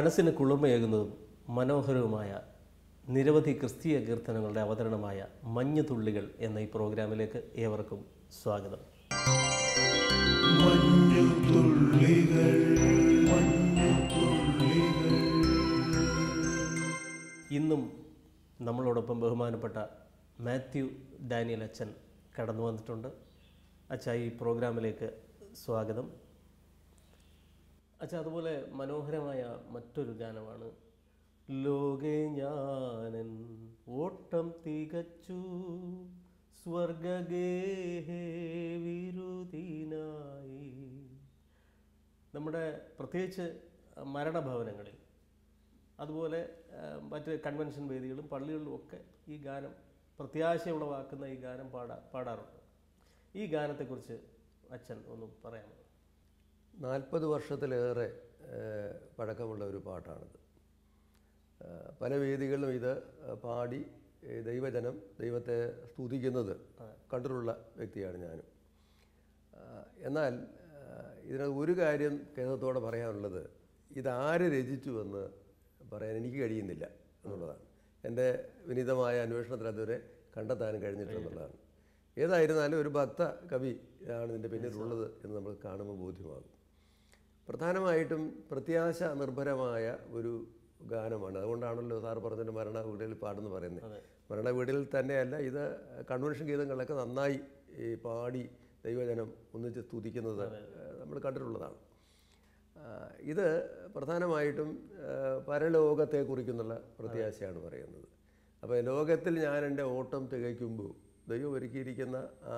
മനസ്സിന് കുളിർമയേകുന്നതും മനോഹരവുമായ നിരവധി ക്രിസ്തീയ കീർത്തനങ്ങളുടെ അവതരണമായ മഞ്ഞുതുള്ളികൾ എന്ന ഈ പ്രോഗ്രാമിലേക്ക് ഏവർക്കും സ്വാഗതം. ഇന്നും നമ്മളോടൊപ്പം ബഹുമാനപ്പെട്ട മാത്യു ഡാനിയൽ അച്ഛൻ കടന്നു വന്നിട്ടുണ്ട് അച്ഛ ഈ പ്രോഗ്രാമിലേക്ക് സ്വാഗതം. അച്ഛ അതുപോലെ മനോഹരമായ മറ്റൊരു ഗാനമാണ്. ലോകേ ഞാനൻ ഓട്ടം തികച്ചു സ്വർഗഗേഹേ നമ്മുടെ പ്രത്യേകിച്ച് മരണഭവനങ്ങളിൽ അതുപോലെ മറ്റ് കൺവെൻഷൻ വേദികളും പള്ളികളിലും ഒക്കെ ഈ ഗാനം പ്രത്യാശ ഉളവാക്കുന്ന ഈ ഗാനം പാടാ പാടാറുണ്ട്. ഈ ഗാനത്തെക്കുറിച്ച് അച്ഛൻ ഒന്ന് പറയാമോ? നാൽപ്പത് വർഷത്തിലേറെ പഴക്കമുള്ള ഒരു പാട്ടാണിത്. പല വേദികളിലും ഇത് പാടി ദൈവജനം ദൈവത്തെ സ്തുതിക്കുന്നത് കണ്ടിട്ടുള്ള വ്യക്തിയാണ് ഞാനും. എന്നാൽ ഇതിനകത്ത് ഒരു കാര്യം കേരളത്തോടെ പറയാനുള്ളത്. ഇതാര് രചിച്ചുവെന്ന് പറയാൻ എനിക്ക് കഴിയുന്നില്ല എന്നുള്ളതാണ്. എന്റെ വിനീതമായ അന്വേഷണത്തിൽ അതുവരെ കണ്ടെത്താനും കഴിഞ്ഞിട്ടുള്ളതാണ് ഏതായിരുന്നാലും ഒരു ഭക്ത കവി ആണ് ഇതിന്റെ പിന്നിലുള്ളത് എന്ന് നമ്മൾ കാണുമ്പോൾ ബോധ്യമാകും. പ്രധാനമായിട്ടും പ്രത്യാശ നിർഭരമായ ഒരു ഗാനമാണ്. അതുകൊണ്ടാണല്ലോ സാർ പറഞ്ഞത് മരണ വീടുകളിൽ പാടെന്ന് പറയുന്നത്. മരണ വീടുകളിൽ തന്നെയല്ല ഇത് കൺവെൻഷൻ ഗീതങ്ങളൊക്കെ നന്നായി ഈ പാടി ദൈവജനം ഒന്നിച്ച് സ്തുതിക്കുന്നത് നമ്മൾ കണ്ടിട്ടുള്ളതാണ്. ഇത് പ്രധാനമായിട്ടും പരലോകത്തെ കുറിക്കുന്നുള്ള പ്രത്യാശയാണ് പറയുന്നത്. അപ്പോൾ ലോകത്തിൽ ഞാൻ എന്റെ ഓട്ടം തികയ്ക്കുമ്പോൾ ദൈവം ഒരുക്കിയിരിക്കുന്ന ആ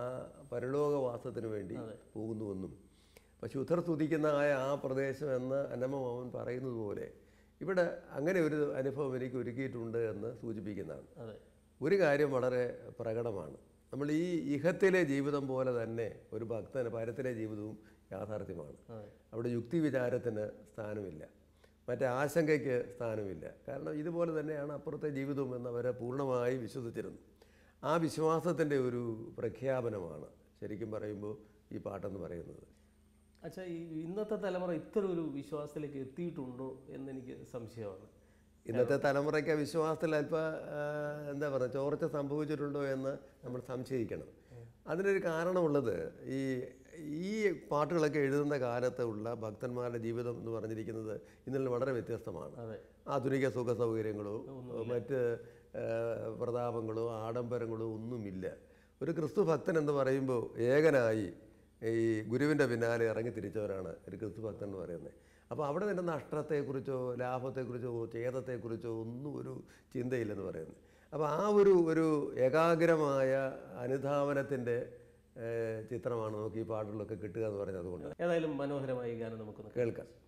പരലോകവാസത്തിന് വേണ്ടി പോകുന്നുവെന്നും അപ്പോൾ ശുദ്ധർ സ്തുതിക്കുന്ന ആയ ആ പ്രദേശം എന്ന് അന്നമ്മമാവൻ പറയുന്നത് പോലെ ഇവിടെ അങ്ങനെ ഒരു അനുഭവം എനിക്ക് ഒരുക്കിയിട്ടുണ്ട് എന്ന് സൂചിപ്പിക്കുന്നതാണ്. ഒരു കാര്യം വളരെ പ്രകടമാണ്. നമ്മൾ ഈ ഇഹത്തിലെ ജീവിതം പോലെ തന്നെ ഒരു ഭക്തന് പരത്തിലെ ജീവിതവും യാഥാർത്ഥ്യമാണ്. അവിടെ യുക്തി വിചാരത്തിന് സ്ഥാനമില്ല. മറ്റേ ആശങ്കയ്ക്ക് സ്ഥാനമില്ല. കാരണം ഇതുപോലെ തന്നെയാണ് അപ്പുറത്തെ ജീവിതവും എന്ന് അവരെ പൂർണമായി വിശ്വസിച്ചിരുന്നു ആ വിശ്വാസത്തിന്റെ ഒരു പ്രഖ്യാപനമാണ് ശരിക്കും പറയുമ്പോൾ ഈ പാട്ടെന്ന് പറയുന്നത്. അച്ഛാ ഈ ഇന്നത്തെ തലമുറ ഇത്ര ഒരു വിശ്വാസത്തിലേക്ക് എത്തിയിട്ടുണ്ടോ എന്നെനിക്ക് സംശയമാണ്. ഇന്നത്തെ തലമുറയ്ക്ക് വിശ്വാസത്തിൽ അല്പ എന്താ പറയുക ചോർച്ച സംഭവിച്ചിട്ടുണ്ടോ എന്ന് നമ്മൾ സംശയിക്കണം. അതിനൊരു കാരണമുള്ളത് ഈ ഈ പാട്ടുകളൊക്കെ എഴുതുന്ന കാലത്ത് ഉള്ള ഭക്തന്മാരുടെ ജീവിതം എന്ന് പറഞ്ഞിരിക്കുന്നത് ഇന്നലെ വളരെ വ്യത്യസ്തമാണ്. ആധുനിക സുഖ സൗകര്യങ്ങളോ മറ്റ് പ്രതാപങ്ങളോ ആഡംബരങ്ങളോ ഒന്നുമില്ല. ഒരു ക്രിസ്തു ഭക്തൻ എന്ന് പറയുമ്പോൾ ഏകനായി ഈ ഗുരുവിന്റെ പിന്നാലെ ഇറങ്ങി തിരിച്ചവരാണ് ഒരു ക്രിസ്തു ഭക്തൻ എന്ന് പറയുന്നത്. അപ്പോൾ അവിടെ തന്നെ നഷ്ടത്തെക്കുറിച്ചോ ലാഭത്തെക്കുറിച്ചോ ഛേദത്തെക്കുറിച്ചോ ഒന്നും ഒരു ചിന്തയില്ലെന്ന് പറയുന്നത്. അപ്പോൾ ആ ഒരു ഒരു ഏകാഗ്രമായ അനുധാവനത്തിന്റെ ചിത്രമാണ് നമുക്ക് ഈ പാട്ടുകളൊക്കെ കിട്ടുക എന്ന് പറയുന്നത് അതുകൊണ്ട്. ഏതായാലും മനോഹരമായ ഗാനം നമുക്ക് കേൾക്കാം.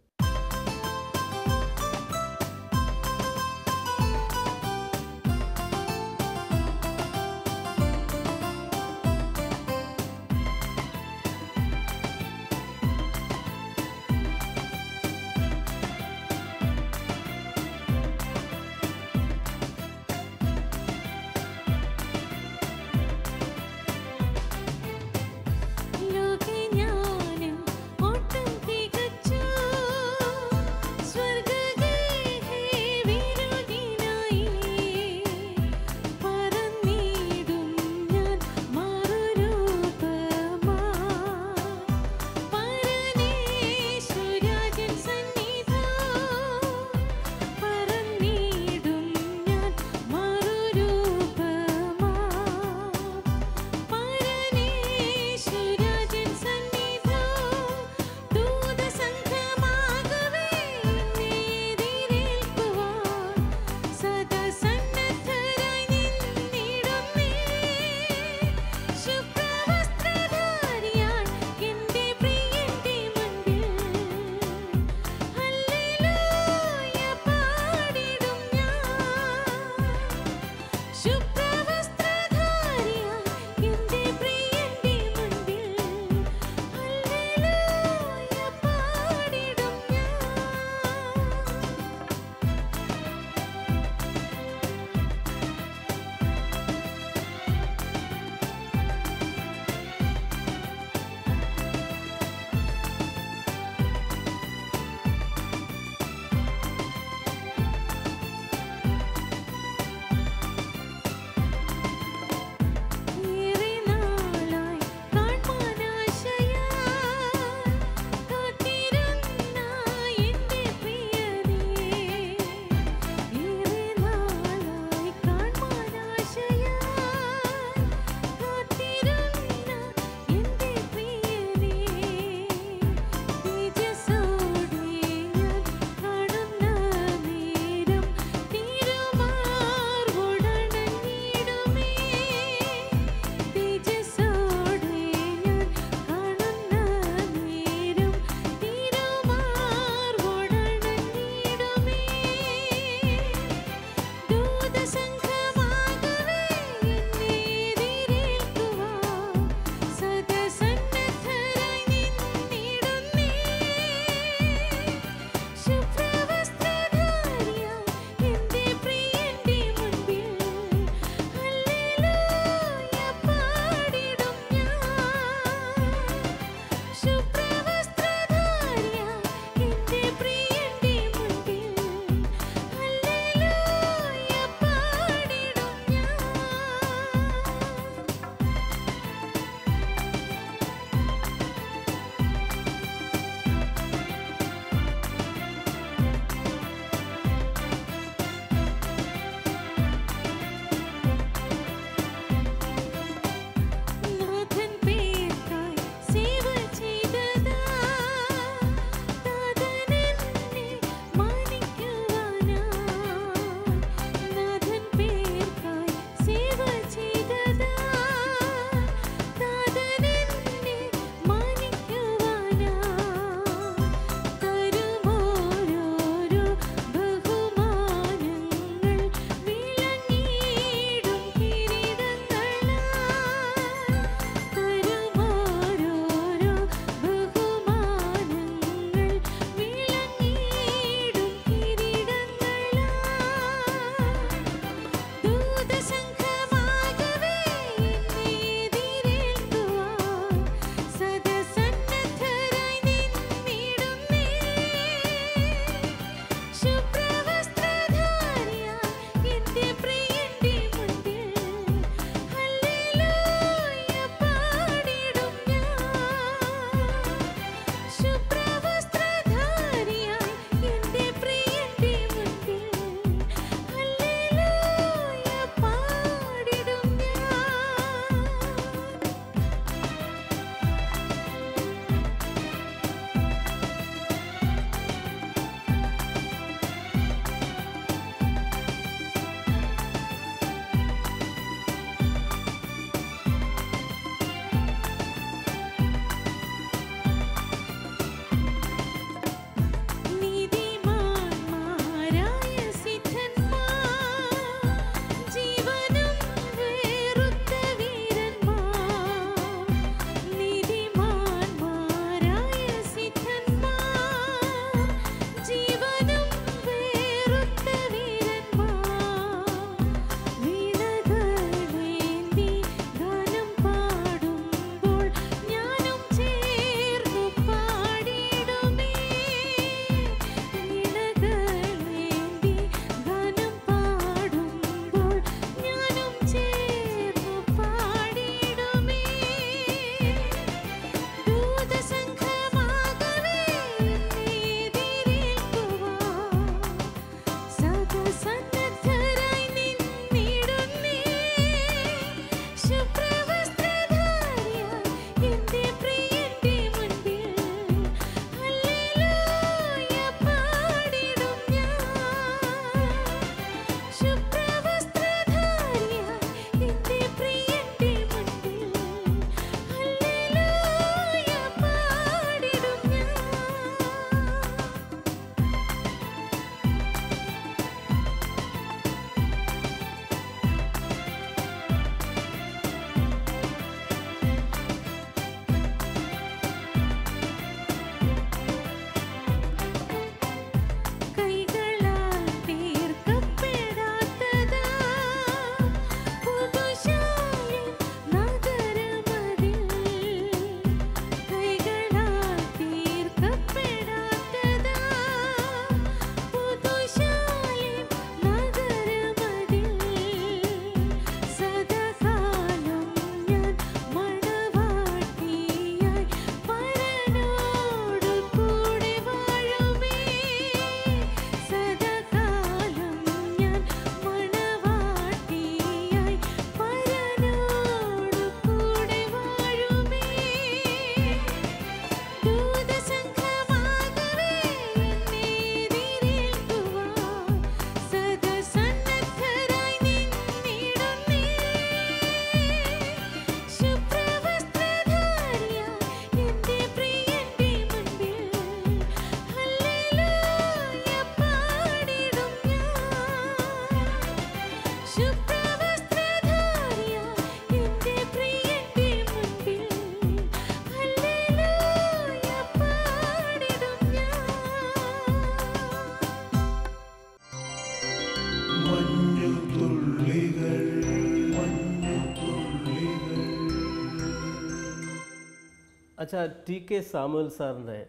അച്ഛാ ടി കെ സാമുവൽ സാറിന്റെ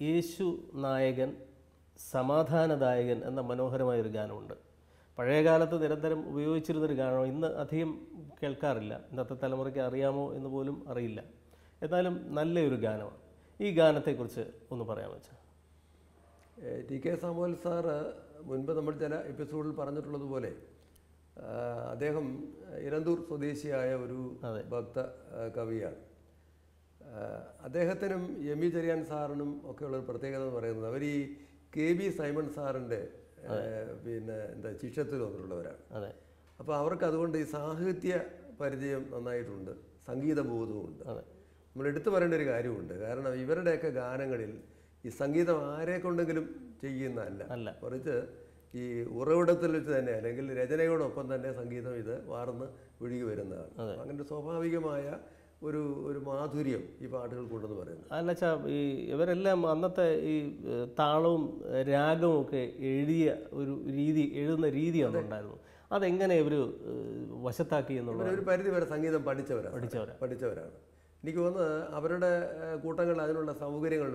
യേശു നായകൻ സമാധാനദായകൻ എന്ന മനോഹരമായ ഒരു ഗാനമുണ്ട് പഴയകാലത്ത് നിരന്തരം ഉപയോഗിച്ചിരുന്നൊരു ഗാനമാണ്. ഇന്ന് അധികം കേൾക്കാറില്ല. ഇന്നത്തെ തലമുറയ്ക്ക് അറിയാമോ എന്ന് പോലും അറിയില്ല. എന്നാലും നല്ലൊരു ഗാനമാണ്. ഈ ഗാനത്തെക്കുറിച്ച് ഒന്ന് പറയാമോ അച്ഛാ? ടി കെ സാമുവൽ സാറ് മുൻപ് നമ്മൾ ചില എപ്പിസോഡിൽ പറഞ്ഞിട്ടുള്ളതുപോലെ അദ്ദേഹം ഇരന്തൂർ സ്വദേശിയായ ഒരു ഭക്ത കവിയാണ്. അദ്ദേഹത്തിനും എം ഇ ചെറിയാൻ സാറിനും ഒക്കെയുള്ള ഒരു പ്രത്യേകത എന്ന് പറയുന്നത് അവർ ഈ കെ ബി സൈമൺ സാറിന്റെ പിന്നെ എന്താ ശിക്ഷത്തിൽ വന്നിട്ടുള്ളവരാണ്. അതെ. അപ്പോൾ അവർക്ക് അതുകൊണ്ട് ഈ സാഹിത്യ പരിചയം നന്നായിട്ടുണ്ട് സംഗീതബോധവുമുണ്ട് അതെ. നമ്മൾ എടുത്തു പറയേണ്ട ഒരു കാര്യമുണ്ട്. കാരണം ഇവരുടെയൊക്കെ ഗാനങ്ങളിൽ ഈ സംഗീതം ആരെ കൊണ്ടെങ്കിലും ചെയ്യുന്നതല്ല അല്ല. മറിച്ച് ഈ ഉറവിടത്തിൽ വെച്ച് തന്നെ അല്ലെങ്കിൽ രചനയോടൊപ്പം തന്നെ സംഗീതം ഇത് വാർന്ന് ഒഴുകി വരുന്നതാണ്. അങ്ങനെ സ്വാഭാവികമായ ഒരു ഒരു മാധുര്യം ഈ പാട്ടുകൾക്കുണ്ടെന്ന് പറയുന്നത്. അല്ല ചാ ഈ ഇവരെല്ലാം അന്നത്തെ ഈ താളവും രാഗവും ഒക്കെ എഴുതിയ ഒരു രീതി എഴുതുന്ന രീതി ഉണ്ടായിരുന്നു അതെങ്ങനെ ഇവർ വശത്താക്കി എന്നുള്ളത്? ഒരു പരിധി വരെ സംഗീതം പഠിച്ചവരാണ്. പഠിച്ചവരാണ് പഠിച്ചവരാണ്. എനിക്ക് തോന്നുന്നത് അവരുടെ കൂട്ടങ്ങൾ അതിനുള്ള സൗകര്യങ്ങൾ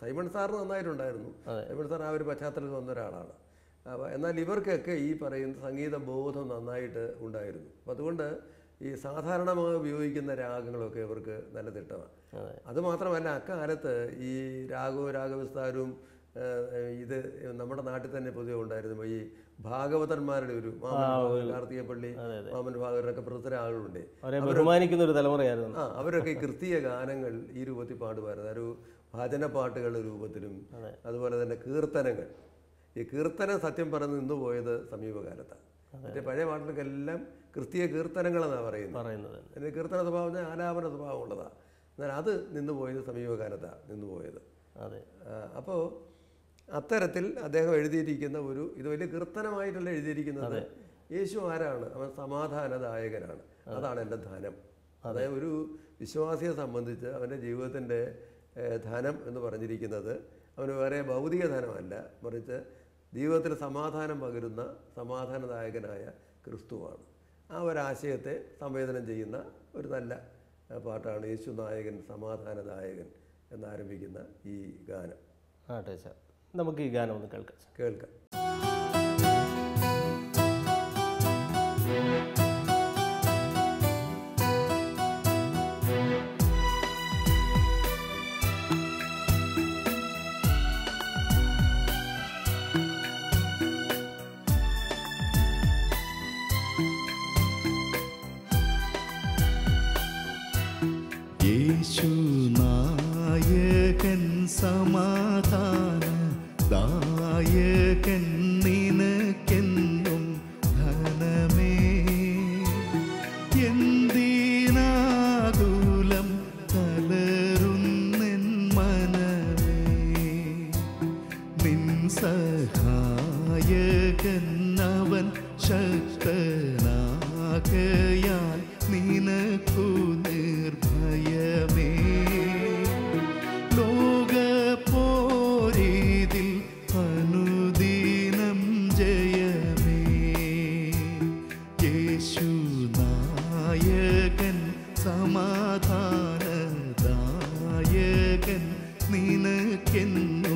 സൈമൺ സാർ നന്നായിട്ടുണ്ടായിരുന്നു. സൈമൺ സാർ ആ ഒരു പശ്ചാത്തലത്തിൽ വന്ന ഒരാളാണ്. അപ്പോൾ എന്നാൽ ഇവർക്കൊക്കെ ഈ പറയുന്ന സംഗീത ബോധം നന്നായിട്ട് ഉണ്ടായിരുന്നു. അപ്പം അതുകൊണ്ട് ഈ സാധാരണമായി ഉപയോഗിക്കുന്ന രാഗങ്ങളൊക്കെ ഇവർക്ക് നല്ല തിട്ടമാണ് അതെ. മാത്രമല്ല അക്കാലത്ത് ഈ രാഗവും രാഗവിസ്താരവും ഇത് നമ്മുടെ നാട്ടിൽ തന്നെ പൊതുവെ ഉണ്ടായിരുന്നു ഈ ഭാഗവതന്മാരുടെ ഒരു മാമൻ കാർത്തികപ്പള്ളി മാമൻ ഭാഗവതരൊക്കെ പ്രസിദ്ധ ആളുകളുണ്ട്. ബഹുമാനിക്കുന്ന ഒരു തലമുറയായിരുന്നു. ആ അവരൊക്കെ ഈ കൃത്യ ഗാനങ്ങൾ ഈ രൂപത്തിൽ പാടുമായിരുന്നു. ഒരു ഭജന പാട്ടുകളുടെ രൂപത്തിലും അതുപോലെ തന്നെ കീർത്തനങ്ങൾ. ഈ കീർത്തനം സത്യം പറഞ്ഞ് നിന്നുപോയത് സമീപകാലത്താണ്. മറ്റേ പഴയ പാട്ടുകൾക്കെല്ലാം ക്രിസ്തീയ കീർത്തനങ്ങളെന്നാണ് പറയുന്നത്. പറയുന്നത് അതിന് കീർത്തന സ്വഭാവം പറഞ്ഞാൽ ആലാപന സ്വഭാവം ഉള്ളതാണ് എന്നാൽ അത് നിന്നുപോയത് സമീപകാലത്താണ് നിന്നുപോയത് അതെ. അപ്പോൾ അത്തരത്തിൽ അദ്ദേഹം എഴുതിയിരിക്കുന്ന ഒരു ഇത് വലിയ കീർത്തനമായിട്ടല്ല എഴുതിയിരിക്കുന്നത്. യേശു ആരാണ്? അവൻ സമാധാനദായകനാണ്. അതാണ് എന്റെ ധനം. അതായത് ഒരു വിശ്വാസിയെ സംബന്ധിച്ച് അവന്റെ ജീവിതത്തിന്റെ ധനം എന്ന് പറഞ്ഞിരിക്കുന്നത് അവന് വേറെ ഭൗതിക ധനമല്ല. മറിച്ച് ജീവിതത്തിൽ സമാധാനം പകരുന്ന സമാധാനദായകനായ ക്രിസ്തുവാണ്. ആ ഒരാശയത്തെ സംവേദനം ചെയ്യുന്ന ഒരു നല്ല പാട്ടാണ് യേശു നായകൻ സമാധാനദായകൻ എന്നാരംഭിക്കുന്ന ഈ ഗാനം. ആട്ടെ ടീച്ചർ. നമുക്ക് ഈ ഗാനം ഒന്ന് കേൾക്കാം കേൾക്കാം. നായകൻ നിനക്കെന്നും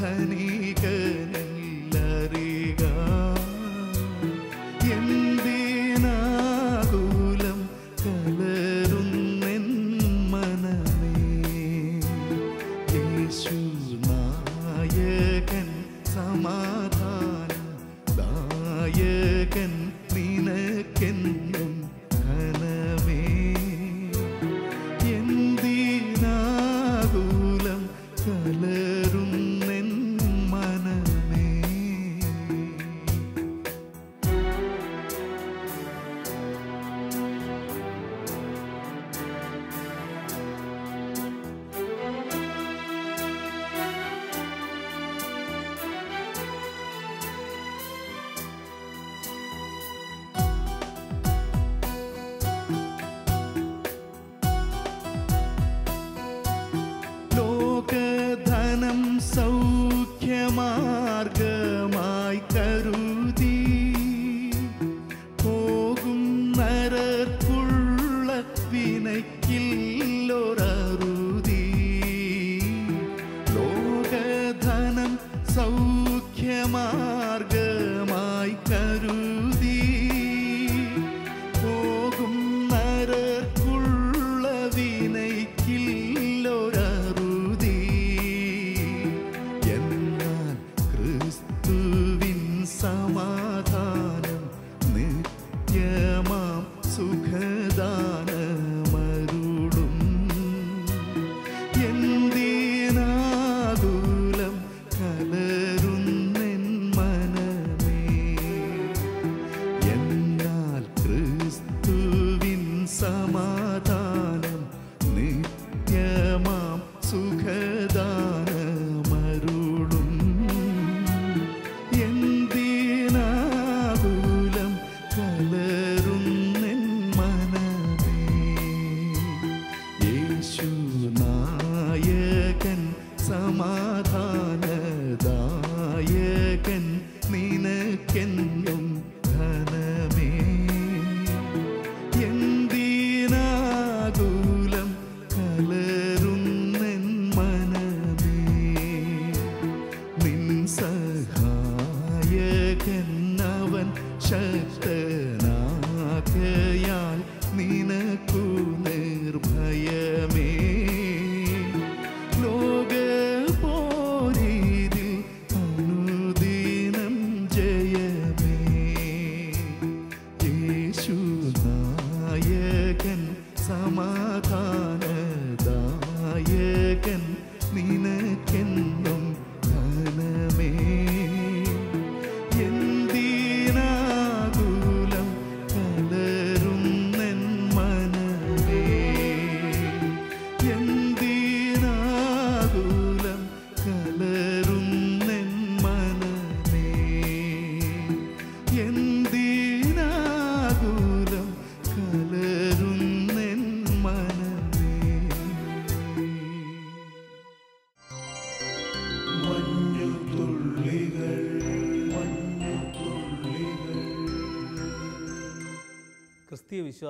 Honey.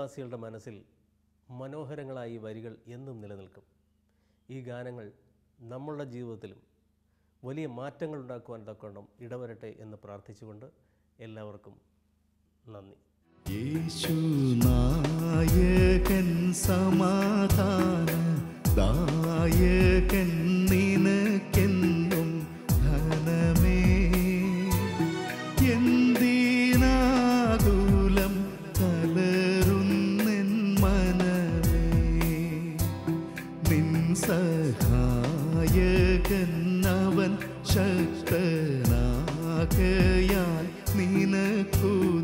വിശ്വാസികളുടെ മനസ്സിൽ മനോഹരങ്ങളായി വരികൾ എന്നും നിലനിൽക്കും. ഈ ഗാനങ്ങൾ നമ്മളുടെ ജീവിതത്തിലും വലിയ മാറ്റങ്ങൾ ഉണ്ടാക്കുവാൻ തക്കവണ്ണം ഇടവരട്ടെ എന്ന് പ്രാർത്ഥിച്ചുകൊണ്ട് എല്ലാവർക്കും നന്ദി. യേശുനായകൻ സമാധാന food.